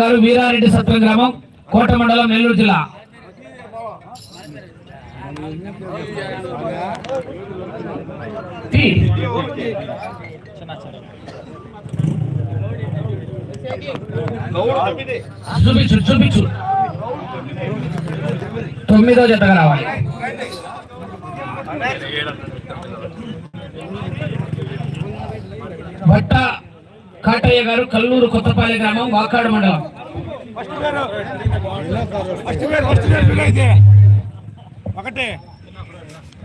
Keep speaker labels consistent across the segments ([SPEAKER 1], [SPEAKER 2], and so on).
[SPEAKER 1] గారు వీరారెడ్డి సత్వ గ్రామం కోట మండలం నెల్లూరు జిల్లా. చూపించు చూపించు. తొమ్మిదో జతగా రావాలి. భట్ట కాటయ్య గారు కల్లూరు కొత్తపల్లి గ్రామం వాకాడు మండలం.
[SPEAKER 2] ఒకటే.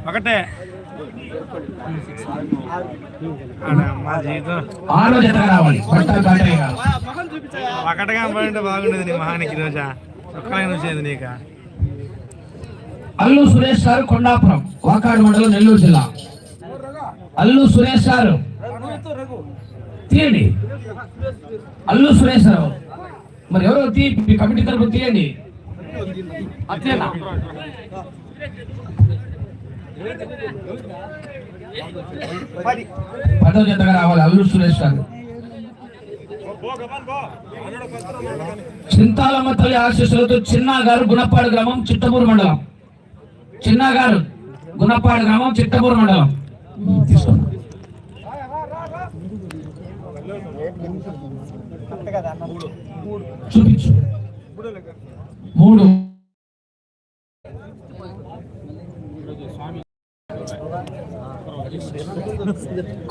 [SPEAKER 2] ఒకటే.
[SPEAKER 1] ఆరో రావాలి.
[SPEAKER 2] ఒకటిగా పడింటే బాగుండేది నీ మహానికి రోజా ఒక్కలైన వచ్చేది నీక.
[SPEAKER 1] అల్లు సురేష్ గారు కొండాపురం వాకాడు మండలం నెల్లూరు జిల్లా. అల్లు సురేష్ గారు తీయండి. అల్లు సురేష్ రావు మరి ఎవరో తీ కమిటీ తరపు తీయండి. అట్లేనా? పదో జతగా రావాలి అల్లు సురేష్ గారు. చింతాలమ్మ తల్లి ఆశీస్సులతో చిన్న గారు గుణపాడు గ్రామం చిట్టపూర్ మండలం. చిన్న గారు గుణపాడు గ్రామం చిట్టపూర్ మండలం. తీసుకోండి. చూపించు మూడు.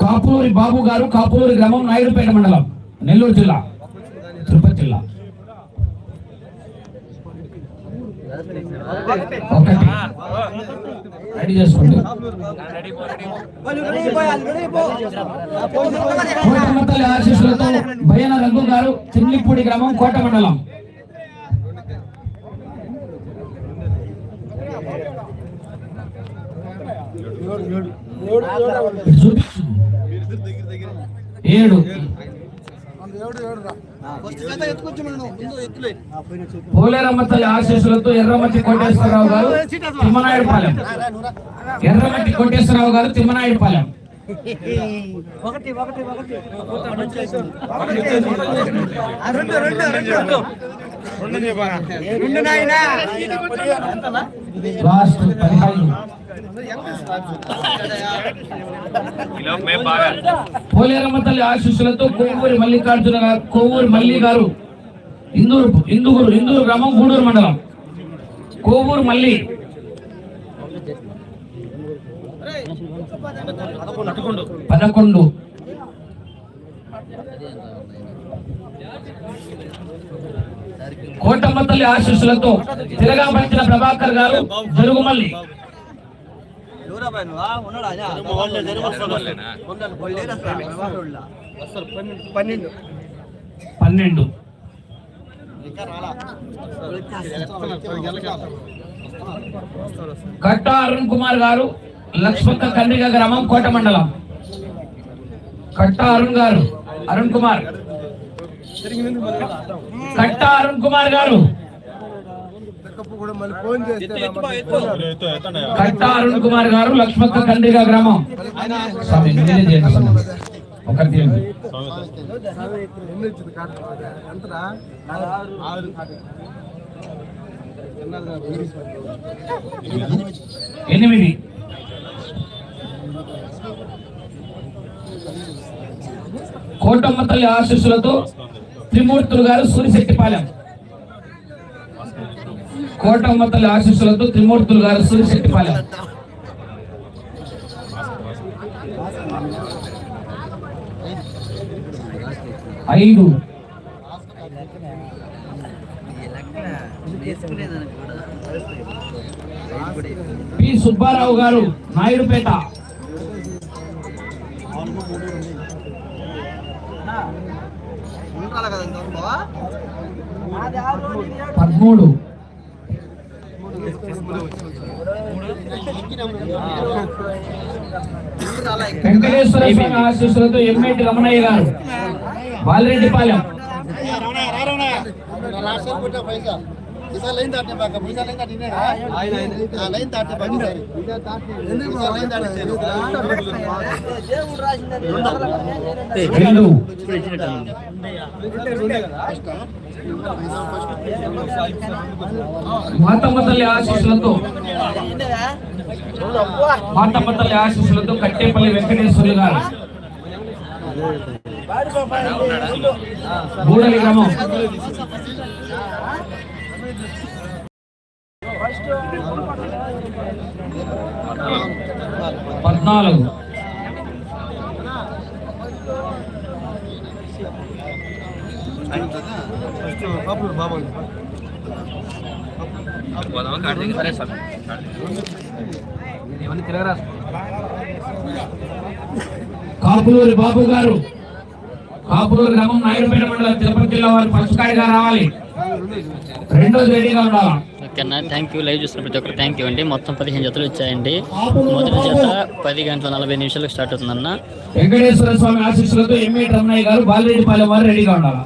[SPEAKER 1] కాపూరి బాబు గారు కాపూరి గ్రామం నాయుడుపేట మండలం నెల్లూరు జిల్లా తిరుపతి జిల్లా ఒకటి. రెడీ చేసుకోండి. కోటమ్మ తల్లి ఆశీస్సులతో భయన రఘు గారు తిమ్లిపూడి గ్రామం కోట మండలం. ఏడు ఏడు. పోలేరమ్మ తల్లి ఆశీస్సులతో ఎర్రమట్టి కోటేశ్వరరావు గారు తిమ్మనాయుడుపాలెం ఎర్రమట్టి కోటేశ్వరరావు గారు తిమ్మనాయుడుపాలెం లాస్ట్ పదిహేను. పోలేరమ్మ తల్లి ఆశీస్సులతో కొవ్వూరి మల్లికార్జున గారు కొవ్వూరి మల్లి గారు ఇందూరు ఇందూరు ఇందూరు గ్రామం గూడూరు మండలం కోవూరు మల్లి పదకొండు కోటమ్మ తల్లి ఆశీస్సులతో తిరగాబడిచిన ప్రభాకర్ గారు జరుగుమల్లి పన్నెండు. కట్ట అరుణ్ కుమార్ గారు లక్ష్మక్క కండ్రిక గ్రామం కోట మండలం. కట్ట అరుణ్ గారు అరుణ్ కుమార్. కట్ట అరుణ్ కుమార్ గారు కట్ట అరుణ్ కుమార్ గారు లక్ష్మక్క కండ్రిక గ్రామం. ఎనిమిది. కోటమ్మ తల్లి ఆశీస్సులతో త్రిమూర్తులు గారు సూరిశెట్టిపాలెం. కోటమ్మ తల్లి ఆశీస్సులతో త్రిమూర్తులు గారు సూరిశెట్టిపాలెం ఐదు. పి. సుబ్బారావు గారు నాయుడుపేట. పదమూడు. వెంకటేశ్వర స్వామి ఆశీస్సులతో ఎంఏటి రమణయ్య గారు. బాలిరెడ్డిపాలెం. రెండు. మాతమ్మ తల్లి ఆశీస్సులతో మాతమ్మ తల్లి ఆశీస్సులతో కట్టేపల్లి వెంకటేశ్వర్లు గారు గూడలి గ్రామం పద్నాలుగు
[SPEAKER 2] ఫస్ట్ పాపులర్ బాబు
[SPEAKER 1] కాపులూరి బాబు గారు. కాపులూరి గ్రామం నాయుడుపేట మండలం తిరుపతి జిల్లా వారు పసుకాడిగా రావాలి. రెండోది రెడీగా ఉండాలా?
[SPEAKER 3] ఓకేనా థ్యాంక్ యూ లైవ్ చూసిన ప్రతి ఒక్కరు థ్యాంక్ యూ అండి. మొత్తం పదిహేను జతలు వచ్చాయండి. మొదటి జత పది గంటల నలభై నిమిషాలకు స్టార్ట్ అవుతుందన్న
[SPEAKER 1] వెంకటేశ్వర స్వామి ఆశీస్సులతో ఎంఏ రమణయ్య గారు బాలిరెడ్డిపాలెం వారు రెడీగా ఉండాలా?